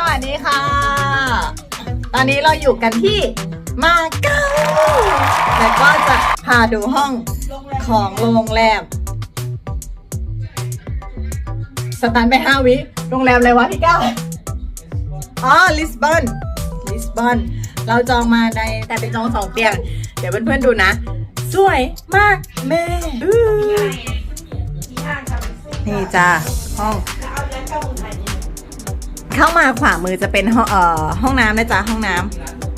สวัสดีค่ะ ตอนนี้เราอยู่กันที่มาเก๊าแล้วก็จะพาดูห้องของโรงแรม สตันไปห้าวิ โรงแรมอะไรวะพี่ก้าวอ๋อ ลิสบอน ลิสบอน เราจองมาในแต่เป็นจองสองเตียง เดี๋ยวเพื่อนๆดูนะ สวยมากแม่อื้อนี่จ้าห้อง เข้ามาขวามือจะเป็นห้องเอ่อห้องน้ำนะจ๊ะห้องน้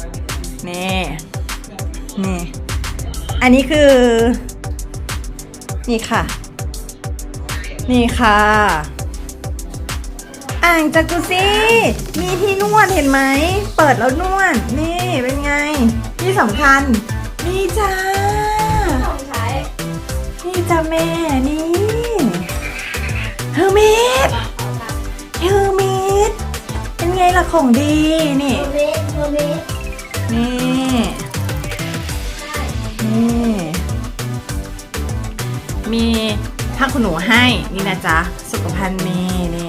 ำนี่นี่ อันนี้คือ นี่ค่ะ นี่ค่ะ อ่างจากุซี่มีที่นวดเห็นไหม เปิดแล้วนวด นี่เป็นไง ที่สำคัญ นี่จ้า นี่จ้าแม่ ไงล่ะของดีนี่นี่ นี่ มีผ้าขนหนูให้นี่นะจ๊ะ สุขภัณฑ์มีนี่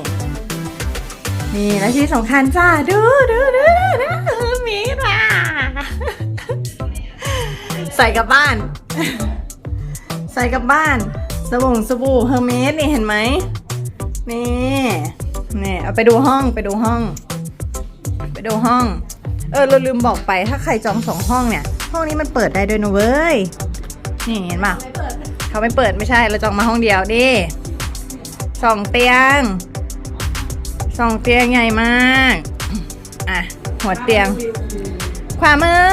นี่และที่สำคัญจ้าดูดูดูดูดูมีล่ะใส่กลับบ้าน ใส่กลับบ้าน สบู่สบู่เฮอร์เมสนี่เห็นไหมนี่นี่เอาไปดูห้องไปดูห้อง ดูห้อง เออเราลืมบอกไปถ้าใครจองสองห้องเนี่ย ห้องนี้มันเปิดได้ด้วยนะเว้ย นี่เห็นปะเขาไม่เปิดไม่ใช่เราจองมาห้องเดียวดิสองเตียงสองเตียงใหญ่มาก อะ หัวเตียง ขวามือ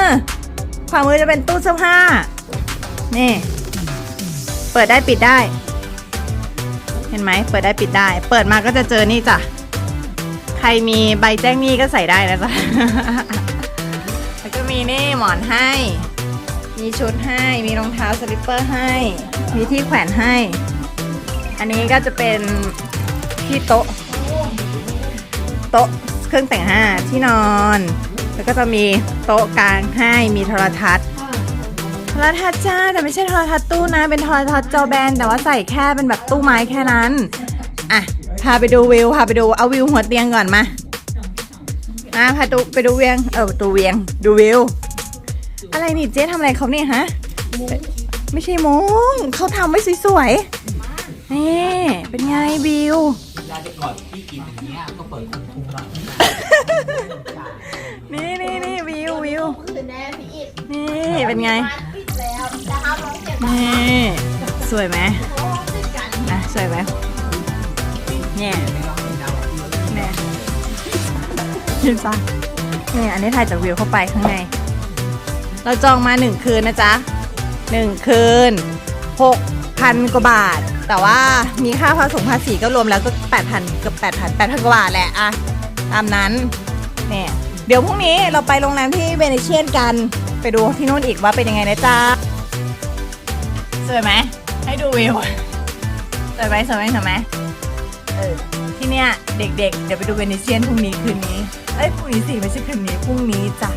ขวามือจะเป็นตู้เสื้อผ้า นี่ เปิดได้ปิดได้ เห็นไหม เปิดได้ปิดได้ เปิดมาก็จะเจอนี่จ้ะ ใครมีใบแจ้งหนี้ก็ใส่ได้นะจ๊ะ แล้วก็มีนี่หมอนให้ มีชุดให้ มีรองเท้าสลิปเปอร์ให้ มีที่แขวนให้ อันนี้ก็จะเป็นที่โต๊ะ โต๊ะเครื่องแต่งหน้าที่นอน แล้วก็จะมีโต๊ะกลางให้ มีโทรทัศน์ โทรทัศน์จ้า แต่ไม่ใช่โทรทัศน์ตู้นะ เป็นโทรทัศน์จอแบน แต่ว่าใส่แค่เป็นแบบตู้ไม้แค่นั้น อะ พาไปดูวิวพาไปดูเอาวิวหัวเตียงก่อนมาอะพาดูไปดูเวียงเออดูเวียงดูวิว อะไรนี่เจ๊ทำอะไรเขาเนี่ยฮะไม่ใช่มงเขาทำไว้สวยๆนี่เป็นไงวิวลาแต่ก่อนพี่กินอย่างเงี้ยก็เปิดพุงหลังนี่นี่นี่วิววิวนี่เป็นไงนี่สวยไหมนะสวยไหม เนี่ยเนี่ยยินซะเนี่ยอันนี้ถ่ายจากวิวเข้าไปข้างใน เราจองมาหนึ่งคืนนะจ๊ะหนึ่งคืนหกพันกว่าบาท แต่ว่ามีค่าผสมภาษีก็รวมแล้วก็แปดพันเกือบแปดพันแปดพันกว่าบาทแหละอะตามนั้นเนี่ยเดี๋ยวพรุ่งนี้เราไปโรงแรมที่เวเนเชียนกัน ไปดูที่นู่นอีกว่าเป็นยังไงนะจ๊ะสวยไหมให้ดูวิวสวยไหมสวยไหมสวยไหม เออที่เนี้ยเด็กๆ เดี๋ยวไปดูเวนิเชียนพรุ่งนี้คืนนี้ เอ้ยพรุ่งนี้สิไม่ใช่คืนนี้พรุ่งนี้จ้ะ